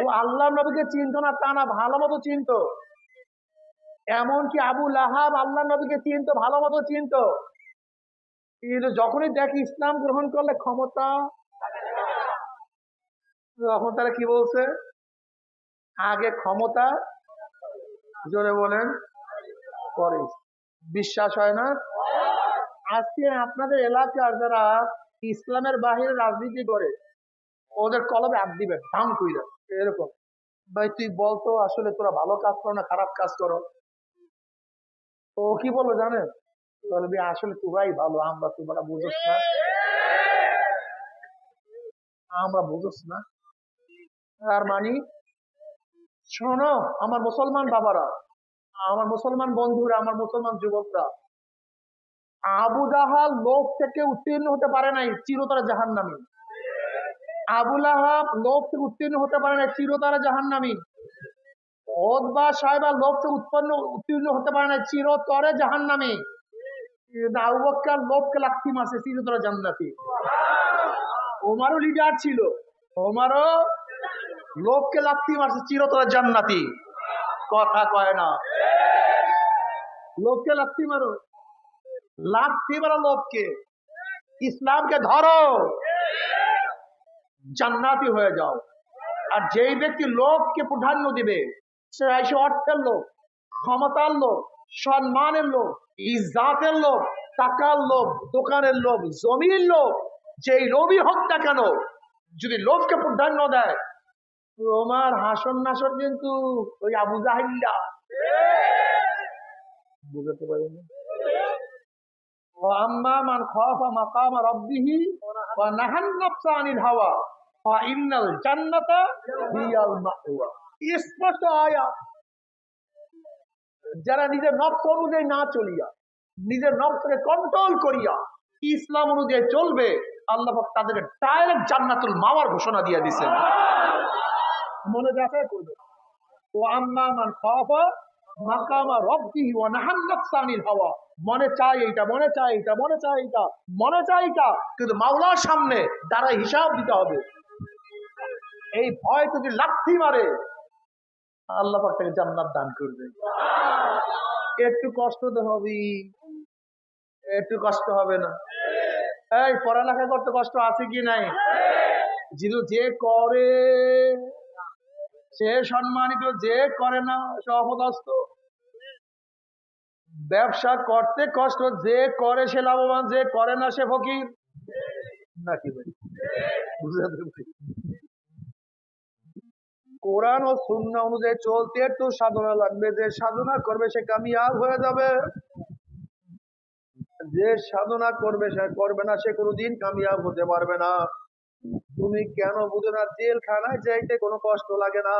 ও আল্লাহ নবীকে চিনতো না, তা না, ভালো মতো চিনতো। এমনকি আবু লাহাব আল্লাহ নবীকে চিনতো, ভালো মতো চিনতো। কিন্তু যখনই দেখি ইসলাম গ্রহণ করলে ক্ষমতা, তখন তারা কি বলছে? আগে ক্ষমতা, জোরে বলেন, পরে। বিশ্বাস হয় না? আজকে আপনাদের এলাকার যারা ইসলামের বাহিরে রাজনীতি করে, ওদের কলমে আপ দিবে ধাম কইরা। এরকম। ভাই, তুই বলতো আসলে তোরা ভালো কাজ করো না খারাপ কাজ করো। ও কি বলব জানেন? বলবি আসলে তোরাই ভালো, আমরা তোমরা বুঝোস না। আমরা বুঝোস না। আর মানি, শোনো, আমার মুসলমান বাবারা, আমার মুসলমান বন্ধুরা, আমার মুসলমান যুবকরা, আবু জাহাল লোক থেকে উত্তীর্ণ হতে পারে নাই, চিরতরা জাহান নামি আবুল আহাব লোভ থেকে উত্তীর্ণ হতে পারে নাই, চিরতরা জাহান নামি ওদবা সাহেবা লোক থেকে উৎপন্ন, উত্তীর্ণ হতে পারে না চিরতরে জাহান নামি আবুবক্কার লোককে লাক্ষি মাসে চিরতরে জান্নাতি। ওমারও লিডার ছিল, ওমারও লোককে লাথি মারছে, চিরতরে জান্নাতি। কথা কয় না। লোককে লাথি মারো। লাথি মারো লোককে ইসলামকে ধরো। জান্নাতি হয়ে যাও। আর যেই ব্যক্তি লোককে প্রাধান্য দিবে, সে এসে অর্থের লোক, ক্ষমতার লোক, সম্মানের লোক ইজাতের লোক, টাকার লোক, দোকানের লোক, জমির লোক, যেই রবি হোক না কেন, যদি লোককে প্রাধান্য দেয়, তোমার হাসন নাসন কিন্তু ওই আবু জাহিল্লা বুঝতে পারিনি? যারা নিজের নফস অনুযায়ী না চলিয়া, নিজের নফসকে কন্ট্রোল করিয়া ইসলাম অনুযায়ী চলবে, আল্লাহ তাদের ডাইরেক্ট জান্নাতুল মাওয়ার ঘোষণা দিয়ে দিছেন। মনে যাচাই করবে। ও আম্মা মান খাফা মাকামা রব্বিহি ওয়া নাহান নাফসা আনিল হাওয়া। মনে চাই এইটা, মনে চাই এইটা, মনে চাই এইটা, মনে চাই এইটা। কিন্তু মাওলার সামনে দ্বারা হিসাব দিতে হবে। এই ভয় যদি লাথি মারে, আল্লাহ তাকে জান্নাত দান করবে। একটু কষ্ট তো হবে একটু কষ্ট হবে না। এই, পড়ালেখা করতে কষ্ট আছে কি নাই? যিনি যে করে, সে সম্মানিত যে করে না, সে ব্যবসা করতে কষ্ট, যে করে সে লাভবান, যে করে না সে ফকির। নাকি কোরআন ও শূন্য অনুযায়ী চলতে একটু সাধনা লাগবে। যে সাধনা করবে সে কামিয়াব হয়ে যাবে। যে সাধনা করবে সে করবে না, সে কোনোদিন কামিয়াব হতে পারবে না। তুমি কেন বুঝো না, জেলখানায় যাইতে কোনো কষ্ট লাগে না।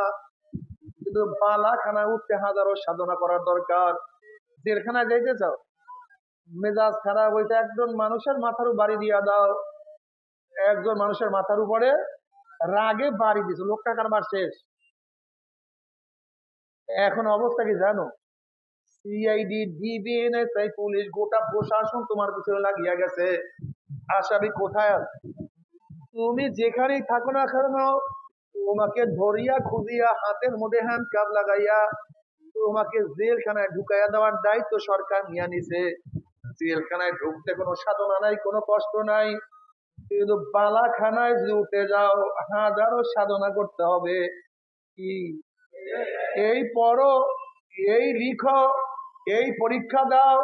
কিন্তু বালাখানায় উঠতে হাজারো সাধনা করার দরকার। জেলখানায় যাইতে চাও? মেজাজ খারাপ হইতে একজন মানুষের মাথার বাড়ি দিয়া দাও। একজন মানুষের মাথার উপরে রাগে বাড়ি দিছে। লোকটা কারবার শেষ। এখন অবস্থা কি জানো? সিআইডি ডিবিএনএসআই পুলিশ, গোটা প্রশাসন তোমার পিছনে লাগিয়া গেছে। আসামি কোথায় আছে? তুমি যেখানেই থাকো না কেন, তোমাকে ধরিয়া খুঁজিয়া হাতের মধ্যে হ্যান্ড কাপ লাগাইয়া তোমাকে জেলখানায় ঢুকাইয়া দেওয়ার দায়িত্ব সরকার নিয়ে নিছে। জেলখানায় ঢুকতে কোনো সাধনা নাই, কোনো কষ্ট নাই। কিন্তু বালাখানায় যদি উঠে যাও, হাজারো সাধনা করতে হবে। কি? এই পড়ো, এই লিখো, এই পরীক্ষা দাও,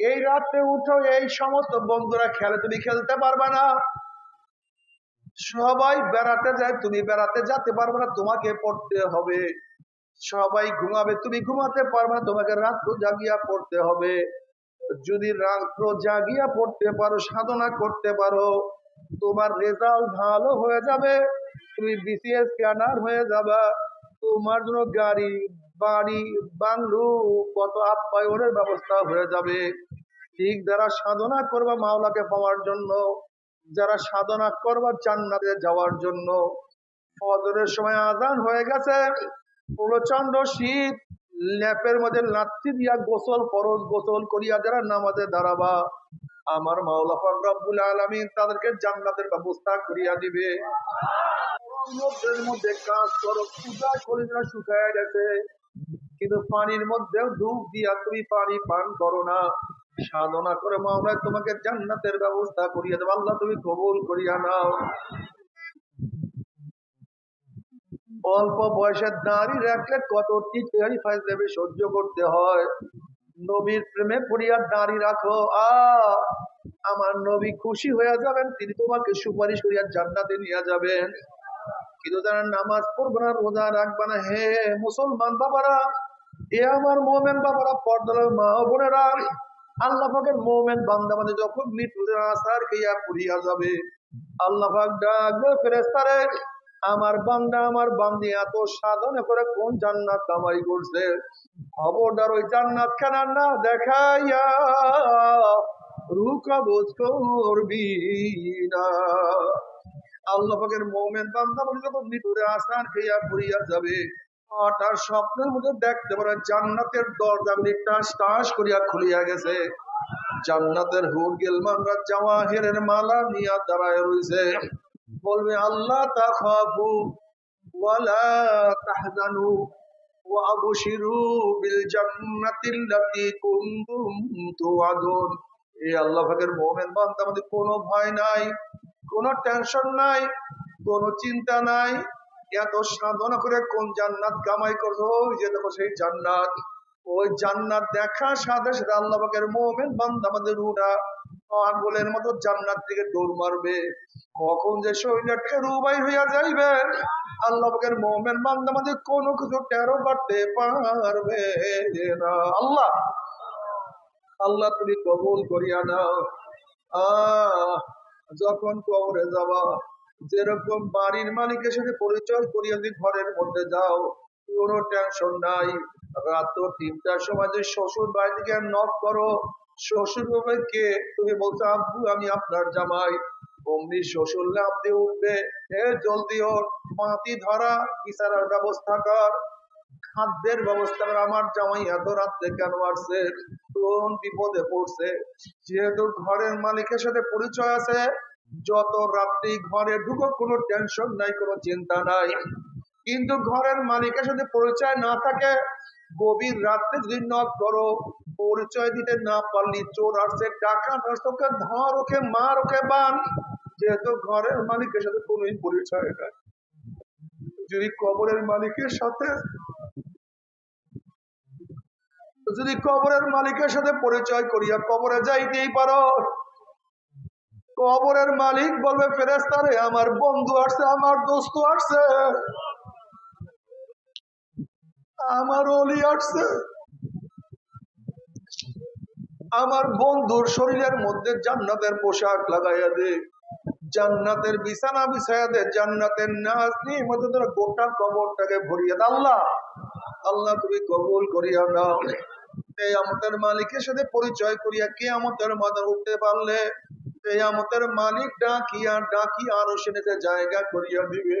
এই রাত্রে উঠো, এই সমস্ত বন্ধুরা খেলে তুমি খেলতে পারবে না। সবাই বেড়াতে যায়, তুমি বেড়াতে যেতে পারবে না, তোমাকে পড়তে হবে। সবাই ঘুমাবে। তুমি ঘুমাতে পারবে না, তোমাকে রাত্র জাগিয়া পড়তে হবে। যদি রাত্র জাগিয়া পড়তে পারো, সাধনা করতে পারো, তোমার রেজাল্ট ভালো হয়ে যাবে। তুমি বিসিএস ক্যানার হয়ে যাবে। তোমার জন্য গাড়ি, বাড়ি, বাংলু, কত আপ্যায়নের ব্যবস্থা হয়ে যাবে। ঠিক যারা সাধনা করবা মাওলাকে পাওয়ার জন্য, যারা সাধনা করবার চান্নাতে যাওয়ার জন্য। ফজরের সময় আজান হয়ে গেছে। প্রচণ্ড শীত ল্যাপের মধ্যে লাত্তি দিয়া গোসল ফরজ, গোসল করিয়া যারা নামাজে দাঁড়াবা, আমার মাওলা রব্বুল আলমিন তাদেরকে জান্নাতের ব্যবস্থা করিয়া দিবে। সমুদ্রের মধ্যে কাজ করো, পূজা করে যারা শুকায় গেছে। কিন্তু পানির মধ্যেও ডুব দিয়া তুমি পানি পান করো না। সাধনা করে মাওলায় তোমাকে জান্নাতের ব্যবস্থা করিয়া দেবো। আল্লাহ তুমি কবুল করিয়া নাও। অল্প বয়সের নারী রাখলে কত টিচারি দেবে সহ্য করতে হয়। নবীর প্রেমে পড়িয়া দাঁড়ি রাখো। আ, আমার নবী খুশি হয়ে যাবেন, তিনি তোমাকে সুপারিশ করিয়া জান্নাতে নিয়ে যাবেন। কিন্তু যারা নামাজ পড়বে না, রোজা রাখবে না, হে মুসলমান বাবারা, এ আমার মোমেন বাবারা, পর্দার মা বোনেরা, আল্লাহ পাকের মোমেন বান্দা মানে যখন মৃত্যুদের আসার খেয়া পুরিয়া যাবে, আল্লাহ ডাকবে ফেরেস্তারে আমার বান্দা, আমার বান্দি, এত সাধনে করে কোন জান্নাত কামাই করছে খবরদার ওই জান্নাত খানা না দেখাইয়া রুকবোজ করবি না। আল্লাহ পাকের মোমেন বান্দা বলে যখন মৃত্যুরে আসার খেয়া পুরিয়া যাবে। তার স্বপ্নের মধ্যে দেখতে পারে জান্নাতের দরজা টাস টাস করিয়া খুলিয়া গেছে। জান্নাতের হুর গেলমানরা জাওয়াহিরের মালা নিয়া দাঁড়ায় রয়েছে বলবে, আল্লাহ তাখাফু ওয়ালা তাহজানু ওয়া আবশিরু বিল জান্নাতিল লাতী কুনতুম তুআদুন। এই আল্লাহ পাকের মুমিন বান্দা মধ্যে কোনো ভয় নাই, কোনো টেনশন নাই, কোনো চিন্তা নাই। এত সাধনা করে কোন জান্নাত কামাই করছ ওই যে দেখো সেই জান্নাত। ওই জান্নাত দেখা সাথে সাথে আল্লাহ পাকের মোমেন বান্দা আমাদের রুটা আঙ্গুলের মতো জান্নাত থেকে দৌড় মারবে। কখন যে শরীরটা রুবাই হইয়া যাইবে, আল্লাহ পাকের মোমেন বান্দা আমাদের কোনো কিছু টেরো করতে পারবে না। আল্লাহ আল্লাহ তুমি কবুল করিয়া নাও। যখন কবরে যাবা, যেরকম বাড়ির মালিকের সাথে পরিচয় করিয়া যদি ঘরের মধ্যে যাও, কোনো টেনশন নাই। রাত তিনটার সময় যে শ্বশুর বাড়ি থেকে নক করো শ্বশুর বাবা কে তুমি বলছো, আব্বু, আমি আপনার জামাই। অমনি শ্বশুর লাভ দিয়ে উঠবে এ জলদি ওর মাটি ধরা ইশারার ব্যবস্থা কর। খাদ্যের ব্যবস্থা করে আমার জামাই এত রাত্রে কেন আসছে? কোন বিপদে পড়ছে? যেহেতু ঘরের মালিকের সাথে পরিচয় আছে, যত রাত্রি ঘরে ঢুকো, কোনো টেনশন নাই, কোনো চিন্তা নাই। কিন্তু ঘরের মালিকের সাথে পরিচয় না থাকে গভীর রাত্রে যদি নক করো। পরিচয় দিতে না পারলি, চোর আসছে টাকা আসছে ধর, ওকে মার, ওকে বান। যেহেতু ঘরের মালিকের সাথে কোনো পরিচয় নাই। যদি কবরের মালিকের সাথে যদি কবরের মালিকের সাথে পরিচয় করিয়া কবরে যাইতেই পারো। কবরের মালিক বলবে ফেরেস্তারে আমার বন্ধু আসছে, আমার দোস্ত আসছে। আমার অলি আসছে। আমার বন্ধুর শরীরের মধ্যে জান্নাতের পোশাক লাগাইয়া দে। জান্নাতের বিছানা বিছাইয়া দে। জান্নাতের নাচ নিয়ে মধ্যে তোর গোটা কবরটাকে ভরিয়ে দে। আল্লাহ আল্লাহ তুমি কবুল করিয়া নাও। এই আমাদের মালিকের সাথে পরিচয় করিয়া কে আমাদের মাথা উঠতে পারলে এই আমাদের মালিক ডাকিয়া ডাকিয়া আরও সেনেতে জায়গা করিয়া দিবে।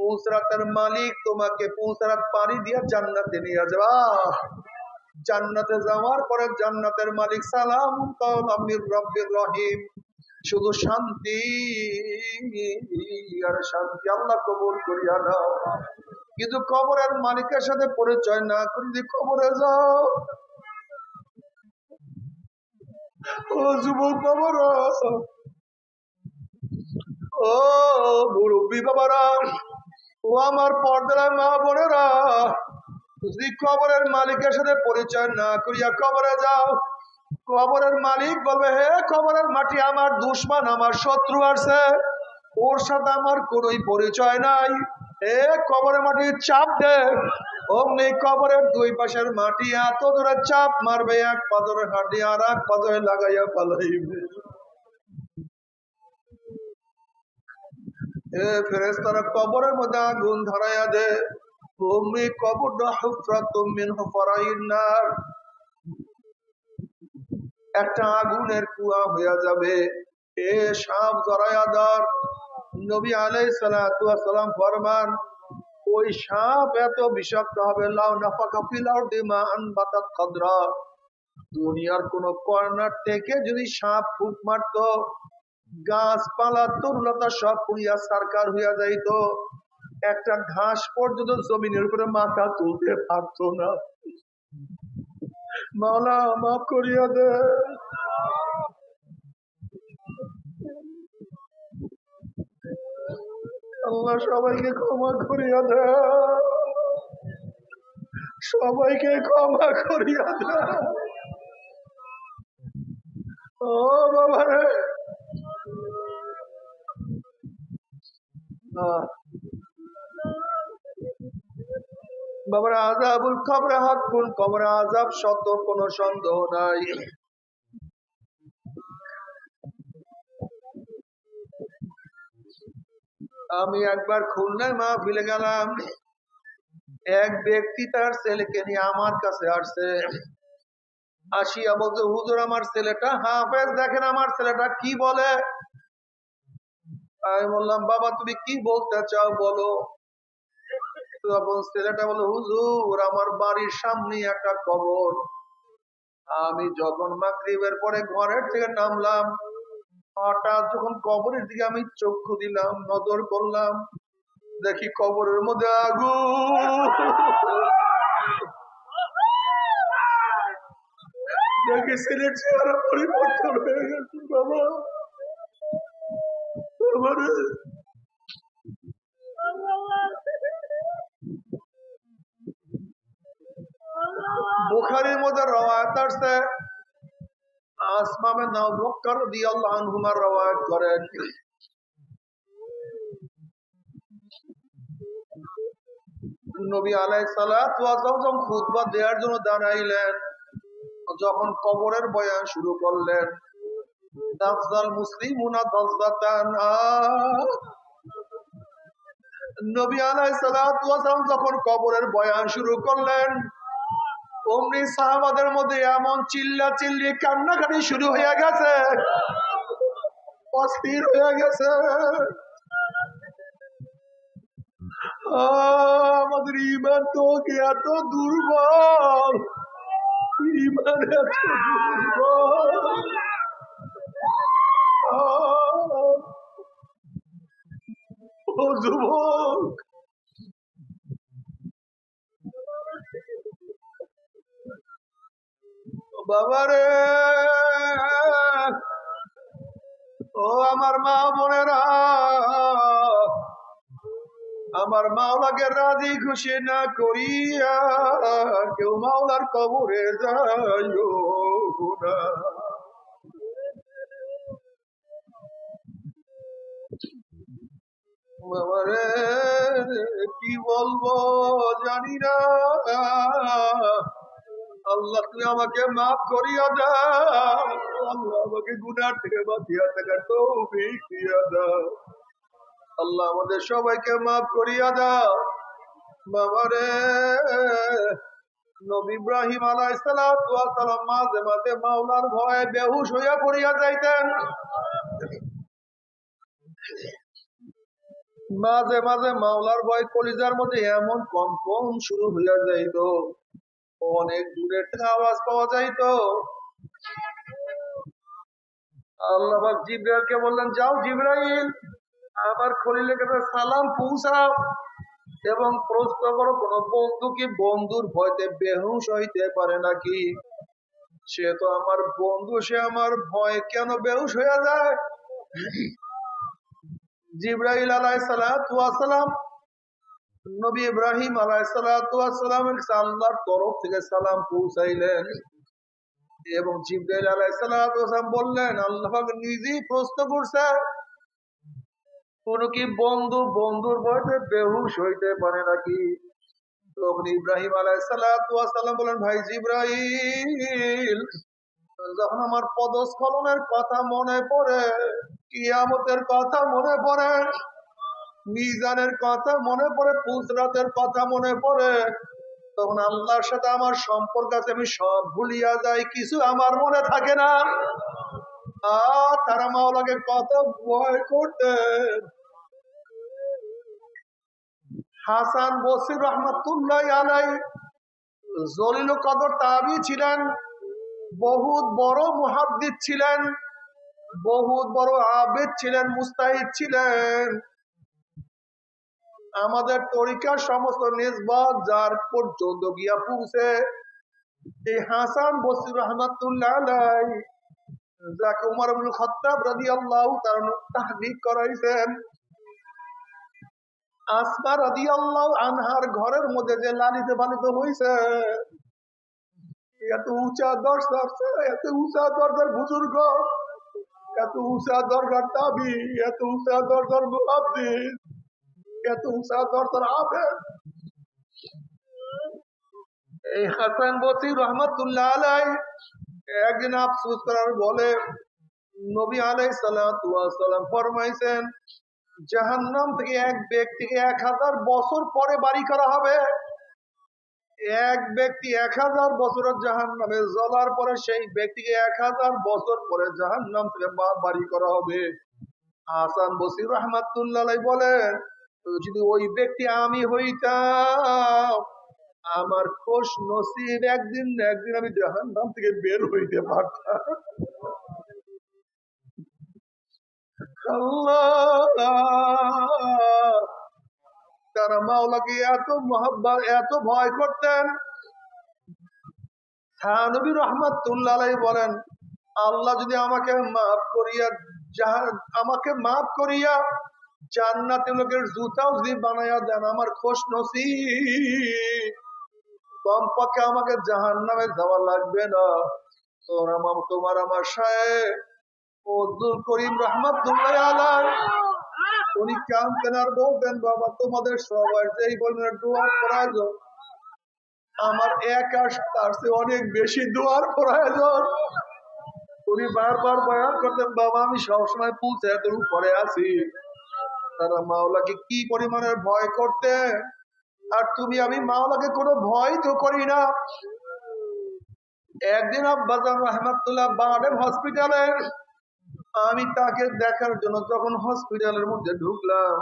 পৌঁছরাতের মালিক, তোমাকে পৌঁছরাত পানি দিয়ে জান্নাতে নিয়ে যাবা। জান্নাতে যাওয়ার পরে জান্নাতের মালিক, সালাম আমির রব্বির রহিম। শুধু শান্তি, আর শান্তি আল্লাহ কবুল করিয়া নাও। কিন্তু কবরের মালিকের সাথে পরিচয় না করে কবরে যাও, ও যুবক বাবারা, ও মুরব্বী বাবারা ও আমার পর্দার মা বোনেরা, যদি কবরের মালিকের সাথে পরিচয় না করিয়া কবরে যাও, কবরের মালিক বলবে, হে কবরের মাটি, আমার দুশ্মন, আমার শত্রু আছে। ওর সাথে আমার কোনোই পরিচয় নাই। এ কবরের মাটি, চাপ দে। অমনি কবরের দুই পাশের মাটি এত দূরে চাপ মারবে, এক পাথরের হাঁটি আর এক পাথরে লাগাইয়া পালাইবে কবরের মধ্যে আগুন ধরাইয়া দে। তুমি হুফরাইন্নার একটা আগুনের কুয়া হইয়া যাবে। এ সাপ জরায়াদার নবী আলাই সালাম ফরমান, ওই সাপ এত বিষাক্ত হবে। লাউ নাফাকা ফিলাউ দিমা আনবাতাত খাদরা দুনিয়ার কোন কর্নার থেকে যদি সাপ ফুট মারত গাছপালা, তরুলতা সব পুড়িয়া সারকার হইয়া যাইত। একটা ঘাস পর্যন্ত জমিনের উপরে মাথা তুলতে পারতো না। মালা মাফ করিয়া দে। আল্লাহ সবাইকে ক্ষমা করিয়া দে। সবাইকে ক্ষমা করিয়া দে। ও বাবা রে আজাবুল কবরে হাক্কুন কবরে আজাব কোনো সন্দেহ নাই। আমি একবার খুলনায় মা ফিলে গেলাম। এক ব্যক্তি তার ছেলেকে নিয়ে আমার কাছে আসছে। আসিয়া বলছে, হুজুর, আমার ছেলেটা হাফেজ, দেখেন আমার ছেলেটা কি বলে? আমি বললাম, বাবা, তুমি কি বলতে চাও বলো? তখন ছেলেটা বলে হুজুর, আমার বাড়ির সামনে একটা কবর। আমি যখন মাগরিবের পরে ঘরের থেকে নামলাম, হঠাৎ যখন কবরের দিকে আমি চক্ষু দিলাম, নজর করলাম, দেখি কবরের মধ্যে আগুন। দেখি ছেলের চেহারা পরিবর্তন হয়ে গেছে, বাবা। বাবা রে। বুখারির মধ্যে রওয়ায়াত আসছে আসমামে নাও বক্কর রাদিয়াল্লাহু আনহুমার রওয়ায়াত করেন নবী আলাইহিস সালাতু ওয়াস সালাম যখন খুতবা দেওয়ার জন্য দাঁড়াইলেন, যখন কবরের বয়ান শুরু করলেন মুসলিমুনা নবী আলাইহিস সালাতু ওয়াস সালাম যখন কবরের বয়ান শুরু করলেন, অমনি সাহাবাদের মধ্যে এমন চিল্লা চিল্লি কান্নাকাটি শুরু হয়ে গেছে। অস্থির হয়ে গেছে। আমাদের ইমান তো এত দুর্বল? ইমান এত দুর্বল। ও যুবক। বাবারে ও আমার মা বোনেরা। আমার মাওলাকে রাজি খুশি না করিয়া কেউ মাওলার কবরে যাইও না। বাবারে, কি বলব জানি না। আল্লাহ, তুমি আমাকে মাফ করিয়া দাও। আল্লাহ আমাকে গুনার থেকে বাঁচিয়া থাকার তৌফিক দিয়া দাও। আল্লাহ আমাদের সবাইকে মাফ করিয়া দাও। বাবারে, নবী ইব্রাহিম আলাইহিস সালাম মাঝে মাঝে মাওলার ভয়ে বেহুশ হইয়া পড়িয়া যাইতেন। মাঝে মাঝে মাওলার ভয় কলিজার মধ্যে এমন কম্পন শুরু হইয়া যাইত। অনেক দূরের আওয়াজ পাওয়া যাইত। আল্লাহ জিব্রাইলকে বললেন, যাও জিব্রাইল, আমার খলিলের কাছে সালাম পৌঁছাও এবং প্রশ্ন করো, কোন বন্ধু কি বন্ধুর ভয়তে বেহুশ হইতে পারে নাকি? সে তো আমার বন্ধু, সে আমার ভয় কেন বেহুশ হইয়া যায়? জিব্রাইল আলাই সালাম, নবী ইব্রাহিম আলাই সালামের আল্লাহর তরফ থেকে সালাম পৌঁছাইলেন। এবং জিব্রাইল আলাই সালাম বললেন, আল্লাহ নিজেই প্রশ্ন করছে, কোন কি বন্ধু বন্ধুর বয়সে বেহুশ হইতে পারে নাকি? তখন ইব্রাহিম আলাই সালাম বলেন ভাই জিব্রাইল, যখন আমার পদস্খলনের কথা মনে পড়ে কিয়ামতের কথা মনে পড়ে, মিজানের কথা মনে পড়ে পুজরাতের কথা মনে পড়ে, তখন আল্লাহর সাথে আমার সম্পর্ক আছে, আমি সব ভুলিয়া যাই, কিছু আমার মনে থাকে না। তারা মাওলাকে কত ভয় করতেন হাসান বসির রহমতুল্লাহ আলাই জলিল কদর তাবি ছিলেন, বহুত বড় মুহাদ্দিদ ছিলেন। বহুত বড় আবেদ ছিলেন, মুস্তাহিদ ছিলেন। আমাদের তরিকার সমস্ত নিসবত যার পর্যন্ত গিয়া পৌঁছে। এই হাসান বসির রহমতুল্লাহ যাকে উমর আবুল খত্তাব রাদিয়াল্লাহু তাআলা তাহদিক করাইছেন। আসমা রাদিয়াল্লাহু আনহার ঘরের মধ্যে যে লালিত পালিত হইছে, এত উঁচা দরজার, এত উঁচা দরজার বুজুর্গ এত উঁচা দরগার তাবি এত উঁচা দরজার মুহাদ্দিস এত উঁচা দরজার আবেদ। এই হাসান বসির রহমতুল্লাহ আলাই একদিন আফসোস করার বলে নবী আলাই সালাম ফরমাইছেন, জাহান্নাম থেকে এক ব্যক্তিকে এক হাজার বছর পরে বাড়ি করা হবে। এক ব্যক্তি এক হাজার বছরের জাহান নামে জ্বলার পরে সেই ব্যক্তিকে এক হাজার বছর পরে জাহান নাম থেকে বাড়ি করা হবে। হাসান বসির রহমাতুল্লাহ বলেন, যদি ওই ব্যক্তি আমি হইতাম, আমার খোশ নসিব একদিন একদিন আমি জাহান নাম থেকে বের হইতে পারতাম। আল্লাহ! তারা মাওলাকে এত মহাব্বা এত ভয় করতেন। নবী রহমাতুল্লাহ বলেন, আল্লাহ যদি আমাকে মাফ করিয়া আমাকে মাফ করিয়া জান্নাতি লোকের জুতাও যদি বানাইয়া দেন, আমার খোশ নসি কমপক্ষে আমাকে জাহান নামে যাওয়া লাগবে না। তোমার আমার সাহেব করিম রহমাতুল্লাহ আলাই উনি কানতেন আর বলতেন, বাবা, তোমাদের সবার যেই বলবেন দোয়ার প্রয়োজন আমার এক আস তার অনেক বেশি দোয়ার প্রয়োজন উনি বারবার বয়ান করতেন, বাবা, আমি সবসময় পৌঁছে এত উপরে আছি। তারা মাওলাকে কি পরিমাণের ভয় করতে আর তুমি, আমি মাওলাকে কোনো ভয় তো করি না। একদিন আব্বাজান রহমাতুল্লাহ বাডেন হসপিটালে আমি তাকে দেখার জন্য যখন হসপিটালের মধ্যে ঢুকলাম।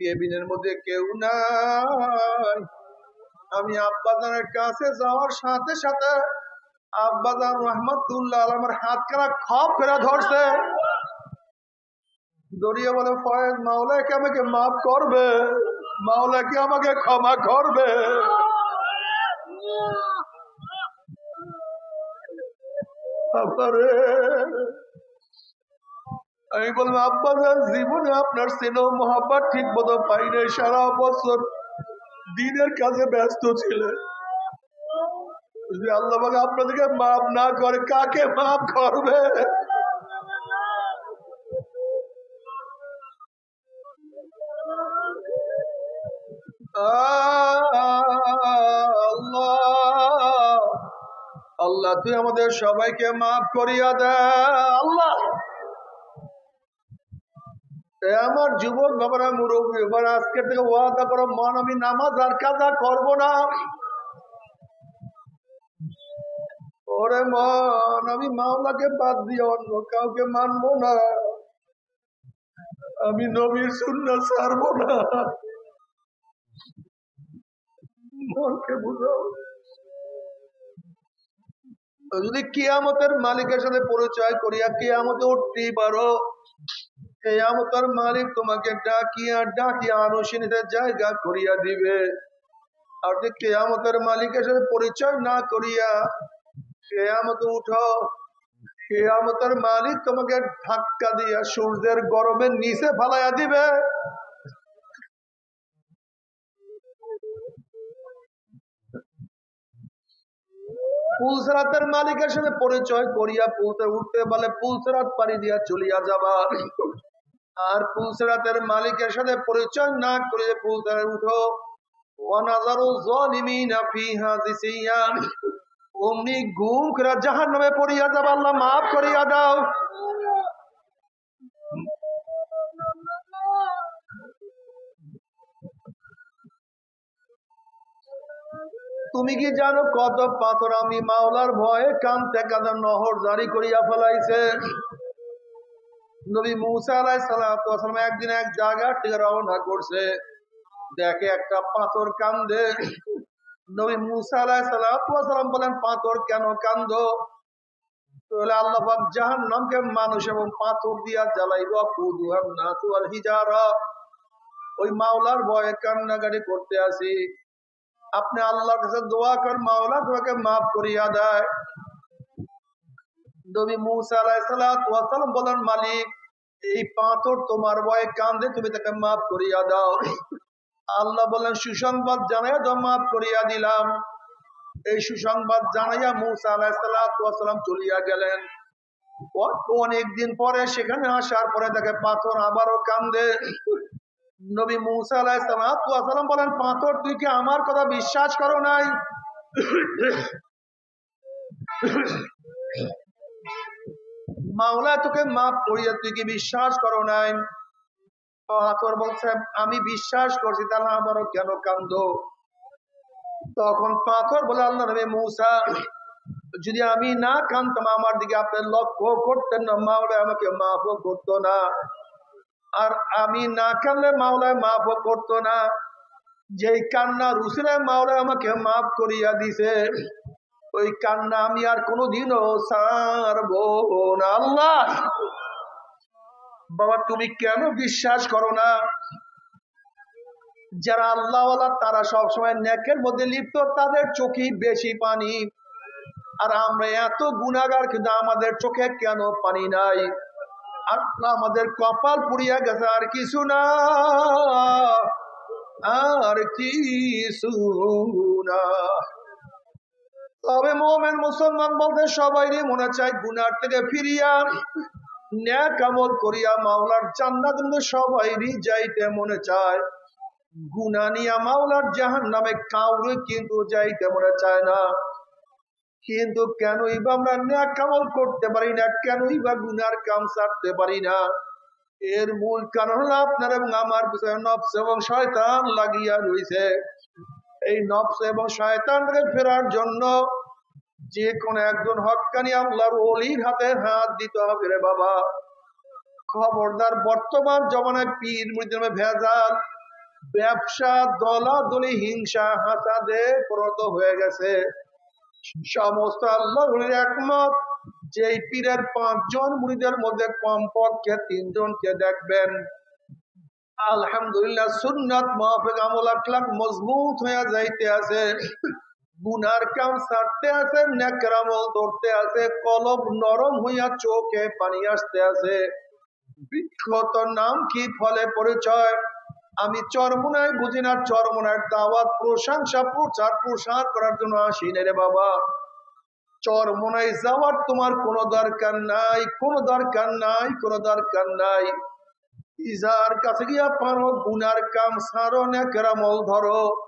কেবিনের মধ্যে কেউ নাই। আমি আব্বাজানের কাছে যাওয়ার সাথে সাথে আব্বাজান রহমতুল্লাহ আমার হাত খানা খপ ফেরা ধরছে। দরিয়া বলে, ফয়েজ মাওলাকে আমাকে মাফ করবে মাওলাকে আমাকে ক্ষমা করবে? আমি বললাম, আব্বা জীবনে আপনার স্নেহ মহাব্বার ঠিক মতো পাই নাই, সারা বছর দিনের কাজে ব্যস্ত ছিলেন। আল্লাহ আপনাদেরকে মাফ না করে, কাকে মাফ করবে? আল্লাহ, তুই আমাদের সবাইকে মাফ করিয়া দে, আল্লাহ। আমার যুবক বাবারা মুরব্বী, এবার আজকের থেকে ওয়াদা করো মন আমি নামাজ আর কাজা করব না। ওরে মন আমি মাওলাকে বাদ দিয়ে অন্য কাউকে মানবো না। আমি নবীর শূন্য ছাড়বো না। মনকে বুঝাও। যদি কিয়ামতের মালিকের সাথে পরিচয় করিয়া কিয়ামতে উঠতেই পারো কেয়ামতের মালিক তোমাকে ডাকিয়া ডাকিয়া আনুষ্ঠানিকের জায়গা করিয়া দিবে। আর যদি কেয়ামতের মালিকের সাথে পরিচয় না করিয়া কেয়ামত উঠো, কেয়ামতের মালিক তোমাকে ধাক্কা দিয়া সূর্যের গরমে নিচে ফালাইয়া দিবে। পুলসরাতের মালিকের সাথে পরিচয় করিয়া পুলতে উঠতে বলে, পুলসরাত পাড়ি দিয়া চলিয়া যাবা। আর পুলসেরাতের মালিকের সাথে পরিচয় না করে পুলসেরা উঠো। অমনি জাহান নামে পড়িয়া যাব আল্লাহ মাফ করিয়া দাও। তুমি কি জানো কত পাথর আমি মাওলার ভয়ে কান্তে কাঁদা নহর জারি করিয়া ফেলাইছে? নবী মুসা আলাই সালাম একদিন এক জায়গা থেকে রওনা করছে। দেখে একটা পাথর কান্দে। নবী মুসা আলাই সালাম বলেন, পাথর কেন কান্দ? তাহলে আল্লাহ জাহান নামকে মানুষ এবং পাথর দিয়া জ্বালাইব কুদুহার নাসুয়াল হিজারা। ওই মাওলার ভয়ে কান্নাকাটি করতে আসি। আপনি আল্লাহর কাছে দোয়া কর মাওলা তোমাকে মাফ করিয়া দেয়। নবী মুসা আলাইসালাম বলেন, মালিক, এই পাথর তোমার ভয়ে কান্দে, তুমি তাকে মাফ করিয়া দাও। আল্লাহ বলেন, সুসংবাদ জানাইয়া তো মাফ করিয়া দিলাম। এই সুসংবাদ জানাইয়া মুসা আলাহিসাল্লাম চলিয়া গেলেন। অনেকদিন পরে সেখানে আসার পরে তাকে পাথর আবারও কান্দে। নবী মুসা আলাহিসাল্লাম বলেন, পাথর তুই কি আমার কথা বিশ্বাস করো নাই? মাওলা তোকে মাফ করিয়া তুই কি বিশ্বাস করো নাই? পাথর বলছে, আমি বিশ্বাস করছি, তাহলে আমারও কেন কান্দ? তখন পাথর বলে, আল্লাহ নবী মৌসা, যদি আমি না কানতাম আমার দিকে আপনি লক্ষ্য করতেন না মাওলায় আমাকে মাফও করতো না। আর আমি না কানলে মাওলায় মাফও করতো না। যেই কান্না রুসিলে মাওলায় আমাকে মাফ করিয়া দিছে। ওই কান্না আমি আর কোনোদিনও সারব না। আল্লাহ! বাবা, তুমি কেন বিশ্বাস করো না? যারা আল্লাহওয়ালা, তারা সবসময় নেকের মধ্যে লিপ্ত, তাদের চোখে বেশি পানি। আর আমরা এত গুণাগার কিন্তু আমাদের চোখে কেন পানি নাই? আর আমাদের কপাল পুড়িয়া গেছে, আর কিছু না। আর কিছু না। তবে মোমেন মুসলমান বলতে সবাই মনে চায় গুনার থেকে ফিরিয়া ন্যাক আমল করিয়া মাওলার জান্নাত কিন্তু সবাইরই যাইতে মনে চায়। গুনা নিয়া মাওলার জাহান নামে কাউরে কিন্তু যাইতে মনে চায় না। কিন্তু কেনই বা আমরা ন্যাক আমল করতে পারি না, কেনই বা গুনার কাম সারতে পারি না। এর মূল কারণ হলো আপনার এবং আমার পিছনে নফস এবং শয়তান লাগিয়া রয়েছে এই নফস এবং শয়তান থেকে ফেরার জন্য যে কোনো একজন হকানি আল্লাহর অলির হাতে হাত দিতে হবে রে বাবা। খবরদার বর্তমান জমানায় পীর মুরিদের ভেজাল। ব্যবসা, দলাদলি, হিংসা, হাসাদে পরিণত হয়ে গেছে। সমস্ত আল্লাহর একমত যে পীরের পাঁচজন মুড়িদের মধ্যে কমপক্ষে তিনজনকে দেখবেন। আলহামদুলিল্লাহ সুন্নাত মাহফিক আমল আকলাক মজবুত হয়ে যাইতে আছে। গুনার কাম ছাড়তে আছে নেকরামল ধরতে আছে কলব নরম হইয়া চোখে পানি আসতে আছে। বিখ্যাত নাম কি ফলে পরিচয়? আমি চরমুনায় বুঝি না, চরমুনার দাওয়াত, প্রশংসা, প্রচার, প্রসার করার জন্য আসি রে বাবা। চরমুনায় যাওয়ার তোমার কোনো দরকার নাই, কোনো দরকার নাই, কোনো দরকার নাই। ইজার কাছে গিয়া পারো, গুনার কাম সারো নেকরামল ধরো।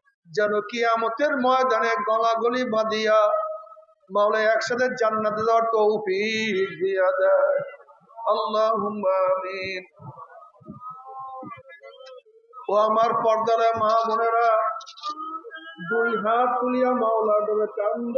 যেন কিয়ামতের ময়দানে গলা গলি বাঁধিয়া মাওলা একসাথে জান্নাতে দেওয়ার তৌফিক দিয়া দেয়। আল্লাহ আমিন। ও আমার পর্দার মা বোনেরা, দুই হাত তুলিয়া মাওলা ডোবে কান্দ।